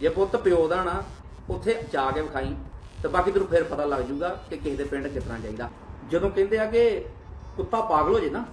ਜੇ ਪੁੱਤ ਪਿਓ ਦਾ ਨਾ, ਉੱਥੇ ਜਾ ਕੇ ਵਿਖਾਈ, ਤੇ ਬਾਕੀ ਤੈਨੂੰ ਫਿਰ ਪਤਾ ਲੱਗ ਜਾਊਗਾ ਕਿ ਕਿਸੇ ਦੇ ਪਿੰਡ ਕਿਸ ਤਰ੍ਹਾਂ ਚਾਹੀਦਾ ਜਦੋਂ ਕਹਿੰਦੇ ਆ ਕਿ ਕੁੱਤਾ ਪਾਗਲ ਹੋ ਜੇ ਨਾ,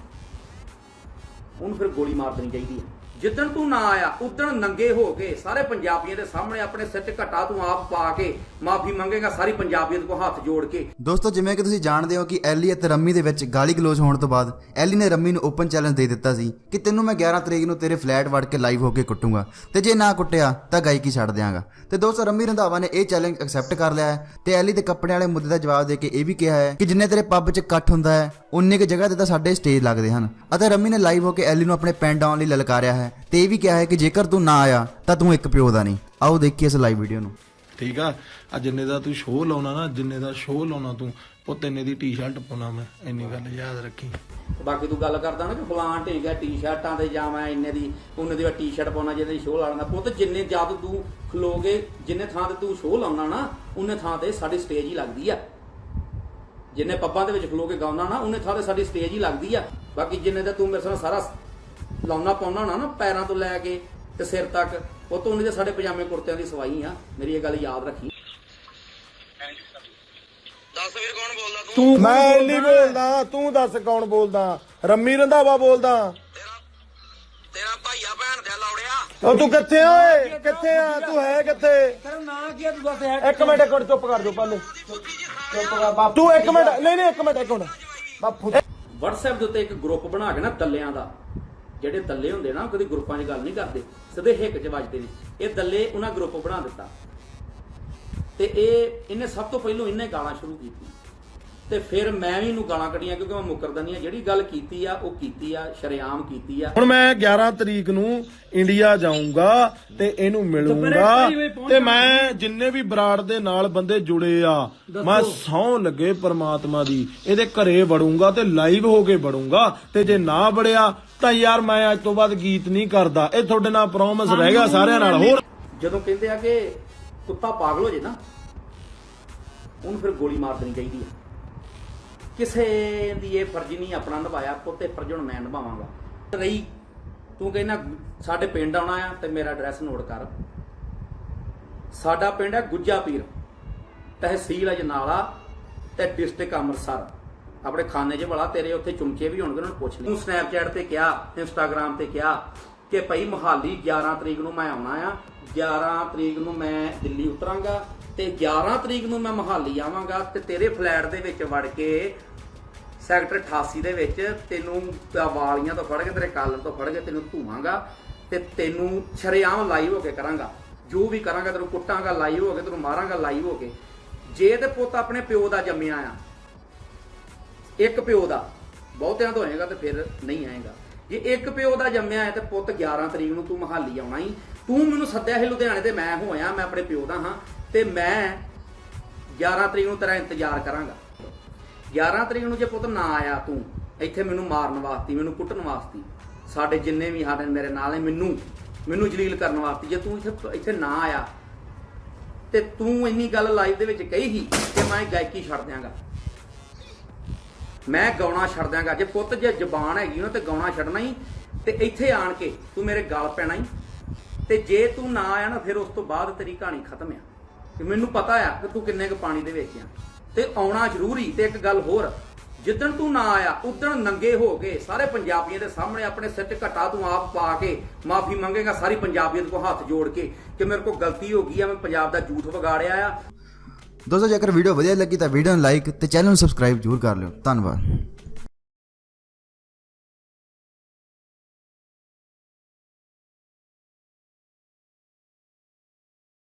ਉਹਨੂੰ ਫਿਰ ਗੋਲੀ ਮਾਰ ਦੇਣੀ ਚਾਹੀਦੀ ਹੈ ਜਿੱਦਣ ਤੂੰ ਨਾ ਆਇਆ, ਉਦਣ ਨੰਗੇ ਹੋ ਕੇ ਸਾਰੇ ਪੰਜਾਬੀਆਂ ਦੇ ਸਾਹਮਣੇ ਆਪਣੇ ਸਿਰ 'ਚ ਘਟਾ ਤੂੰ ਆਪ ਪਾ ਕੇ ਮਾਫੀ ਮੰਗੇਗਾ ਸਾਰੀ ਪੰਜਾਬੀਅਤ ਕੋ ਹੱਥ ਜੋੜ ਕੇ। ਦੋਸਤੋ, ਜਿਵੇਂ ਕਿ ਤੁਸੀਂ ਜਾਣਦੇ ਹੋ ਕਿ ਐਲੀ ਅਤੇ ਰੰਮੀ ਦੇ ਵਿੱਚ ਗਾਲੀ ਗਲੋਚ ਹੋਣ ਤੋਂ ਬਾਅਦ ਐਲੀ ਨੇ ਰੰਮੀ ਨੂੰ ਓਪਨ ਚੈਲੰਜ ਦੇ ਦਿੱਤਾ ਸੀ ਕਿ ਤੈਨੂੰ ਮੈਂ 11 ਤਰੀਕ ਨੂੰ ਤੇਰੇ ਫਲੈਟ ਵੜ ਕੇ ਲਾਈਵ ਹੋ ਕੇ ਕੁੱਟੂੰਗਾ ਤੇ ਜੇ ਨਾ ਕੁੱਟਿਆ ਤਾਂ ਗਾਇਕੀ ਛੱਡ ਦਿਆਂਗਾ। ਤੇ ਦੋਸਤੋ, ਰੰਮੀ ਰੰਧਾਵਾ ਨੇ ਇਹ ਚੈਲੰਜ ਐਕਸੈਪਟ ਕਰ ਲਿਆ ਹੈ ਤੇ ਐਲੀ ਦੇ ਕੱਪੜਿਆਂ ਵਾਲੇ ਮੁੱਦੇ ਦਾ ਜਵਾਬ ਦੇ ਕੇ ਇਹ ਵੀ ਕਿਹਾ ਹੈ ਕਿ ਜਿੰਨੇ ਤੇਰੇ ਪੱਬ 'ਚ ਇਕੱਠ ਹੁੰਦਾ ਹੈ ਉਨੇ ਕੁ ਜਗ੍ਹਾ ਤੇ ਤਾਂ ਸਾਡੇ ਸਟੇਜ ਲੱਗਦੇ ਹਨ। ਅਤੇ ਰੰਮੀ ਨੇ ਲਾਈਵ ਹੋ ਕੇ ਐਲੀ ਨੂੰ ਆਪਣੇ ਪਿੰਡ ਆਉਣ ਲਈ ਲਲਕਾਰਿਆ ਹੈ। ਤੇ ਇਹ ਵੀ ਕਿਹਾ ਹੈ ਕਿ ਜੇਕਰ ਤੂੰ ਨਾ ਆਇਆ ਤਾਂ ਤੂੰ ਇੱਕ ਪਿਓ ਦਾ ਨਹੀਂ। ਆਓ ਦੇਖੀਏ ਇਸ ਲਾਈਵ ਵੀਡੀਓ ਨੂੰ। ਠੀਕ ਆ? ਆ ਜਿੰਨੇ ਦਾ ਤੂੰ ਸ਼ੋਅ ਲਾਉਣਾ ਨਾ ਜਿੰਨੇ ਦਾ ਸ਼ੋਅ ਲਾਉਣਾ ਤੂੰ ਉਹ ਤਿੰਨੇ ਦੀ ਟੀ-ਸ਼ਰਟ ਪਾਉਣਾ ਮੈਂ ਇੰਨੀ ਗੱਲ ਯਾਦ ਰੱਖੀ। ਬਾਕੀ ਤੂੰ ਗੱਲ ਕਰਦਾ ਨਾ ਕਿ ਫਲਾਣ ਢੀਂਗਾ ਟੀ-ਸ਼ਰਟਾਂ ਤੇ ਜਾਵਾਂ ਇੰਨੇ ਦੀ ਉਹਨੇ ਦੀ ਟੀ-ਸ਼ਰਟ ਪਾਉਣਾ ਜਿਹਦੇ ਸ਼ੋਅ ਲਾਉਣਾ। ਪੁੱਤ ਜਿੰਨੇ ਜਦ ਤੂੰ ਖਲੋਗੇ ਜਿੰਨੇ ਥਾਂ ਤੇ ਤੂੰ ਸ਼ੋਅ ਲਾਉਣਾ ਨਾ ਉਹਨੇ ਥਾਂ ਤੇ ਸਾਡੀ ਸਟੇਜ ਹੀ ਲੱਗਦੀ ਆ। ਜਿੰਨੇ ਪੱਬਾਂ ਦੇ ਵਿੱਚ ਖਲੋ ਕੇ ਗਾਉਣਾ ਨਾ ਉਹਨੇ ਥਾਂ ਤੇ ਸਾਡੀ ਸਟੇਜ ਹੀ ਲੱਗਦੀ ਆ। ਬਾਕੀ ਜਿੰਨੇ ਦਾ ਤੂੰ ਮੇਰੇ ਨਾਲ ਸਾਰਾ ਲਾਉਣਾ ਪਾਉਣਾ ਨਾ ਨਾ ਪੈਰਾਂ ਤੋਂ ਲੈ ਕੇ ਤੇ ਸਿਰ ਤੱਕ ਉਹ ਤੋਂ ਉਹਨੇ ਦੇ ਸਾਡੇ ਪਜਾਮੇ ਕੁੜਤਿਆਂ ਦੀ ਸਵਾਈ ਆ। ਮੇਰੀ ਇਹ ਗੱਲ ਯਾਦ ਰੱਖੀ। ਦੱਸ ਵੀਰ ਕੌਣ ਬੋਲਦਾ ਤੂੰ? ਮੈਂ ਨਹੀਂ ਬੋਲਦਾ? ਤੂੰ ਦੱਸ ਕੌਣ ਬੋਲਦਾ? ਰੰਮੀ ਰੰਧਾਵਾ ਬੋਲਦਾ। ਤੇਰਾ ਤੇਰਾ ਭਾਈਆ ਭੈਣ ਦੇ ਲੌੜਿਆ। ਉਹ ਤੂੰ ਕਿੱਥੇ ਆ ਓਏ? ਕਿੱਥੇ ਆ? ਤੂੰ ਹੈ ਕਿੱਥੇ? ਤੇਰਾ ਨਾਂ ਕੀ ਆ? ਤੂੰ ਦੱਸ ਇੱਕ ਮਿੰਟ ਇੱਕ ਮਿੰਟ ਚੁੱਪ ਕਰ ਜਾ ਪਹਿਲੇ ਚੁੱਪ ਕਰ ਬਾਪੂ ਤੂੰ ਇੱਕ ਮਿੰਟ ਨਹੀਂ ਨਹੀਂ ਇੱਕ ਮਿੰਟ ਇੱਕ ਮਿੰਟ। ਬਾਪੂ WhatsApp ਦੇ ਉੱਤੇ ਇੱਕ ਗਰੁੱਪ ਬਣਾ ਕੇ ਨਾ ਦੱਲਿਆਂ ਦਾ। ਜਿਹੜੇ ਦੱਲੇ ਹੁੰਦੇ ਨਾ, ਉਹ ਕਦੀ ਗਰੁੱਪਾਂ 'ਚ ਗੱਲ ਨਹੀਂ ਕਰਦੇ, ਸਿੱਧੇ ਹਿੱਕ 'ਚ ਵੱਜਦੇ ਨੇ। ਇਹ ਦੱਲੇ ਉਹਨਾਂ ਗਰੁੱਪ ਬਣਾ ਦਿੱਤਾ। ਤੇ ਇਹ, ਇਹਨੇ ਸਭ ਤੋਂ ਪਹਿਲਾਂ ਇਹਨੇ ਗਾਲਾਂ ਸ਼ੁਰੂ ਕੀਤੀ ਤੇ ਫਿਰ ਮੈਂ ਵੀ ਇਹਨੂੰ ਗਾਲਾਂ ਕੱਢੀਆਂ ਕਿਉਂਕਿ ਮੈਂ ਮੁਕਰਦਾ ਨਹੀਂ ਆ। ਜਿਹੜੀ ਗੱਲ ਕੀਤੀ ਆ ਉਹ ਕੀਤੀ ਆ ਸ਼ਰੇਆਮ ਕੀਤੀ ਆ। ਹੁਣ ਮੈਂ 11 ਤਰੀਕ ਨੂੰ ਇੰਡੀਆ ਜਾਊਂਗਾ ਤੇ ਇਹਨੂੰ ਮਿਲੂੰਗਾ ਤੇ ਮੈਂ ਜਿੰਨੇ ਵੀ ਬਰਾੜ ਦੇ ਨਾਲ ਬੰਦੇ ਜੁੜੇ ਆ ਮੈਂ ਸੌ ਲੱਗੇ ਪ੍ਰਮਾਤਮਾ ਦੀ। ਇਹਦੇ ਘਰੇ ਵੜੂੰਗਾ ਤੇ ਲਾਈਵ ਹੋ ਕੇ ਵੜੂੰਗਾ। ਤੇ ਜੇ ਨਾ ਵੜਿਆ ਤਾਂ ਯਾਰ ਮੈਂ ਅੱਜ ਤੋਂ ਬਾਅਦ ਗੀਤ ਨਹੀਂ ਕਰਦਾ। ਇਹ ਤੁਹਾਡੇ ਨਾਲ ਪ੍ਰੋਮਿਸ ਰਹਿ ਗਿਆ ਸਾਰਿਆਂ ਨਾਲ। ਹੋਰ ਜਦੋਂ ਕਹਿੰਦੇ ਆ ਕਿ ਕੁੱਤਾ ਪਾਗਲ ਹੋ ਜੇ ਨਾ ਉਹਨੂੰ ਫਿਰ ਗੋਲੀ ਮਾਰ ਦੇਣੀ ਚਾਹੀਦੀ ਆ। ਕਿਸੇ ਦੀ ਇਹ ਫਰਜ਼ ਨਹੀਂ, ਆਪਣਾ ਨਿਭਾਇਆ, ਪੁੱਤੇ ਫਰਜ਼ ਹੁਣ ਮੈਂ ਨਿਭਾਵਾਂਗਾ। ਰਹੀ, ਤੂੰ ਕਹਿੰਦਾ, ਸਾਡੇ ਪਿੰਡ ਆਉਣਾ ਆ ਤੇ ਮੇਰਾ ਐਡਰੈਸ ਨੋਟ ਕਰ। ਸਾਡਾ ਪਿੰਡ ਹੈ ਗੁੱਜਾ ਪੀਰ, ਤਹਿਸੀਲ ਅਜਨਾਲਾ ਤੇ ਡਿਸਟ੍ਰਿਕਟ ਅੰਮ੍ਰਿਤਸਰ। ਆਪਣੇ ਖਾਨੇ 'ਚ ਵਾਲਾ ਤੇਰੇ ਉੱਥੇ ਚੁੰਕੇ ਵੀ ਹੋਣਗੇ, ਉਹਨਾਂ ਨੂੰ ਪੁੱਛ ਲਈ ਤੂੰ ਸਨੈਪਚੈਟ ਤੇ ਕਿਹਾ ਇੰਸਟਾਗ੍ਰam ਤੇ ਕਿਹਾ ਕਿ ਭਾਈ ਮਹਾਲੀ 11 ਤਰੀਕ ਨੂੰ ਮੈਂ ਆਉਣਾ ਆ। 11 ਤਰੀਕ ਨੂੰ ਮੈਂ ਦਿੱਲੀ ਉਤਰਾਂਗਾ। ਤੇ 11 ਤਰੀਕ ਨੂੰ ਮੈਂ ਮਹਾਲੀ ਆਵਾਂਗਾ ਤੇ ਤੇਰੇ ਫਲੈਟ ਦੇ ਵਿੱਚ ਵੜ ਕੇ ਸੈਕਟਰ 88 ਦੇ ਵਿੱਚ ਤੈਨੂੰ ਵਾਲੀਆਂ ਤੋਂ ਫੜ ਕੇ, ਤੇਰੇ ਕਾਲਰ ਤੋਂ ਫੜ ਕੇ ਤੈਨੂੰ ਧੂਵਾਂਗਾ ਤੇ ਤੈਨੂੰ ਸ਼ਰੇਆਮ ਲਾਈਵ ਹੋ ਕੇ ਕਰਾਂਗਾ। ਜੋ ਵੀ ਕਰਾਂਗਾ ਤੈਨੂੰ ਕੁੱਟਾਂਗਾ, ਲਾਈਵ ਹੋ ਕੇ ਤੈਨੂੰ ਮਾਰਾਂਗਾ, ਲਾਈਵ ਹੋ ਕੇ। ਜੇ ਤੇ ਪੁੱਤ ਆਪਣੇ ਪਿਓ ਦਾ ਜੰਮਿਆ ਆ, ਇੱਕ ਪਿਓ ਦਾ, ਬਹੁਤਿਆਂ ਤੋਂ ਹੋਏਗਾ ਤੇ ਫਿਰ ਨਹੀਂ ਆਏਗਾ। ਜੇ ਇੱਕ ਪਿਓ ਦਾ ਜੰਮਿਆ ਹੈ ਤੇ ਪੁੱਤ 11 ਤਰੀਕ ਨੂੰ ਤੂੰ ਮਹਾਲੀ ਆਉਣਾ ਹੀ ਤੂੰ ਮੈਨੂੰ ਸੱਦਿਆ ਸੀ ਲੁਧਿਆਣੇ ਤੇ ਮੈਂ ਹੋਇਆ, ਮੈਂ ਆਪਣੇ ਪਿਓ ਦਾ ਹਾਂ। ਤੇ ਮੈਂ 11 ਤਰੀਕ ਨੂੰ ਤੇਰਾ ਇੰਤਜ਼ਾਰ ਕਰਾਂਗਾ। 11 ਤਰੀਕ ਨੂੰ ਜੇ ਪੁੱਤ ਨਾ ਆਇਆ ਤੂੰ, ਇੱਥੇ ਮੈਨੂੰ ਮਾਰਨ ਵਾਸਤੇ, ਮੈਨੂੰ ਕੁੱਟਣ ਵਾਸਤੇ, ਸਾਡੇ ਜਿੰਨੇ ਵੀ ਸਾਡੇ ਮੇਰੇ ਨਾਲ ਨੇ, ਮੈਨੂੰ ਮੈਨੂੰ ਜਲੀਲ ਕਰਨ ਵਾਸਤੇ, ਜੇ ਤੂੰ ਇੱਥੇ ਇੱਥੇ ਨਾ ਆਇਆ, ਤੇ ਤੂੰ ਇੰਨੀ ਗੱਲ ਲਾਈਵ ਦੇ ਵਿੱਚ ਕਹੀ ਸੀ ਕਿ ਮੈਂ ਗਾਇਕੀ ਛੱਡ ਦਿਆਂਗਾ। ਮੈਂ ਗਾਉਣਾ ਛੱਡ ਦਿਆਂਗਾ। ਜੇ ਪੁੱਤ ਜੇ ਜ਼ਬਾਨ ਹੈਗੀ ਨਾ ਤੇ ਗਾਉਣਾ ਛੱਡਣਾ ਹੀ। ਤੇ ਇੱਥੇ ਆਣ ਕੇ ਤੂੰ ਮੇਰੇ ਗਲ ਪੈਣਾ ਹੀ। ਤੇ ਜੇ ਤੂੰ ਨਾ ਆਇਆ ਨਾ, ਫਿਰ ਉਸ ਤੋਂ ਬਾਅਦ ਤੇਰੀ ਕਹਾਣੀ ਖਤਮ ਆ। ਕਿ ਮੈਨੂੰ ਪਤਾ ਆ ਕਿ ਤੂੰ ਕਿੰਨੇ ਕੁ ਪਾਣੀ ਦੇ ਵਿੱਚ ਆ। ਤੇ ਆਉਣਾ ਜ਼ਰੂਰੀ। ਤੇ ਇੱਕ ਗੱਲ ਹੋਰ, ਜਿੱਦਣ ਤੂੰ ਨਾ ਆਇਆ, ਉਦਣ ਨੰਗੇ ਹੋ ਕੇ ਸਾਰੇ ਪੰਜਾਬੀਆਂ ਦੇ ਸਾਹਮਣੇ ਆਪਣੇ ਸਿਰ 'ਚ ਘਟਾ ਤੂੰ ਆਪ ਪਾ ਕੇ ਮਾਫੀ ਮੰਗੇਗਾ ਸਾਰੀ ਪੰਜਾਬੀਅਤ ਕੋ ਹੱਥ ਜੋੜ ਕੇ ਕਿ ਮੇਰੇ ਕੋਲ ਗਲਤੀ ਹੋ ਗਈ ਆ, ਮੈਂ ਪੰਜਾਬ ਦਾ ਝੂਠ ਵਿਗਾੜਿਆ ਆ। ਦੋਸਤੋ, ਜੇਕਰ ਵੀਡੀਓ ਵਧੀਆ ਲੱਗੀ ਤਾਂ ਵੀਡੀਓ ਨੂੰ ਲਾਈਕ ਤੇ ਚੈਨਲ ਨੂੰ ਸਬਸਕ੍ਰਾਈਬ ਜ਼ਰੂਰ ਕਰ ਲਿਓ। ਧੰਨਵਾਦ।